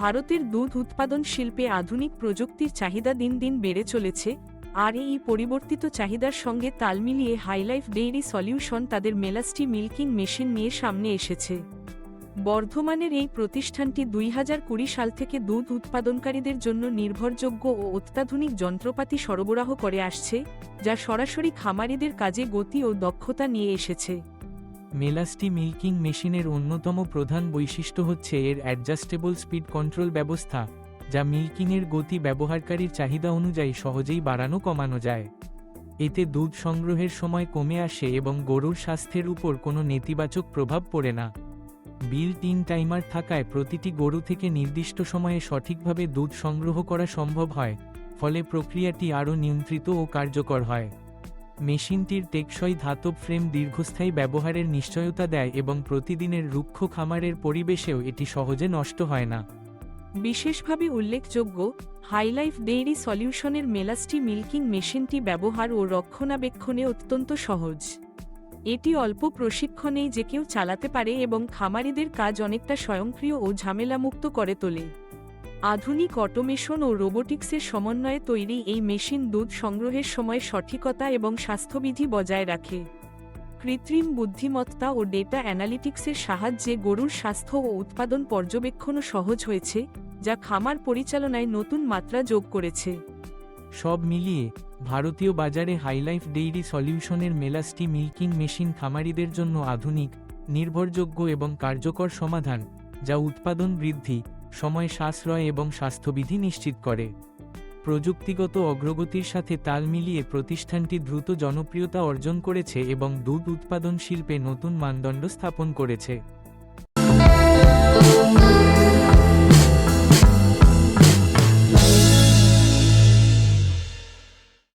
ভারতের দুধ উৎপাদন শিল্পে আধুনিক প্রযুক্তির চাহিদা দিন দিন বেড়ে চলেছে, আর এই পরিবর্তিত চাহিদার সঙ্গে তাল মিলিয়ে হাইলাইফ ডেইরি সলিউশন তাদের মেলাস্টি মিল্কিং মেশিন নিয়ে সামনে এসেছে। বর্ধমানের এই প্রতিষ্ঠানটি দুই হাজার কুড়ি সাল থেকে দুধ উৎপাদনকারীদের জন্য নির্ভরযোগ্য ও অত্যাধুনিক যন্ত্রপাতি সরবরাহ করে আসছে, যা সরাসরি খামারিদের কাজে গতি ও দক্ষতা নিয়ে এসেছে। মেলাস্টি মিল্কিং মেশিনের অন্যতম প্রধান বৈশিষ্ট্য হচ্ছে এর অ্যাডজাস্টেবল স্পিড কন্ট্রোল ব্যবস্থা, যা মিল্কিংয়ের গতি ব্যবহারকারীর চাহিদা অনুযায়ী সহজেই বাড়ানো কমানো যায়। এতে দুধ সংগ্রহের সময় কমে আসে এবং গরুর স্বাস্থ্যের উপর কোনো নেতিবাচক প্রভাব পড়ে না। বিল্ট ইন টাইমার থাকায় প্রতিটি গরু থেকে নির্দিষ্ট সময়ে সঠিকভাবে দুধ সংগ্রহ করা সম্ভব হয়, ফলে প্রক্রিয়াটি আরও নিয়ন্ত্রিত ও কার্যকর হয়। মেশিনটির টেকসই ধাতব ফ্রেম দীর্ঘস্থায়ী ব্যবহারের নিশ্চয়তা দেয় এবং প্রতিদিনের রুক্ষ খামারের পরিবেশেও এটি সহজে নষ্ট হয় না। বিশেষভাবে উল্লেখযোগ্য, হাইলাইফ ডেইরি সলিউশনের মেলাস্টি মিল্কিং মেশিনটি ব্যবহার ও রক্ষণাবেক্ষণে অত্যন্ত সহজ। এটি অল্প প্রশিক্ষণেই যে কেউ চালাতে পারে এবং খামারিদের কাজ অনেকটা স্বয়ংক্রিয় ও ঝামেলামুক্ত করে তোলে। আধুনিক অটোমেশন ও রোবোটিক্সের সমন্বয়ে তৈরি এই মেশিন দুধ সংগ্রহের সময় সঠিকতা এবং স্বাস্থ্যবিধি বজায় রাখে। কৃত্রিম বুদ্ধিমত্তা ও ডেটা অ্যানালিটিক্সের সাহায্যে গরুর স্বাস্থ্য ও উৎপাদন পর্যবেক্ষণও সহজ হয়েছে, যা খামার পরিচালনায় নতুন মাত্রা যোগ করেছে। সব মিলিয়ে, ভারতীয় বাজারে হাইলাইফ ডেইরি সলিউশনের মেলাস্টি মিল্কিং মেশিন খামারিদের জন্য আধুনিক, নির্ভরযোগ্য এবং কার্যকর সমাধান, যা উৎপাদন বৃদ্ধি সময় সাশ্রয় এবং স্বাস্থ্যবিধি নিশ্চিত করে। প্রযুক্তিগত অগ্রগতির সাথে তাল মিলিয়ে প্রতিষ্ঠানটি দ্রুত জনপ্রিয়তা অর্জন করেছে এবং দুধ উৎপাদন শিল্পে নতুন মানদণ্ড স্থাপন করেছে।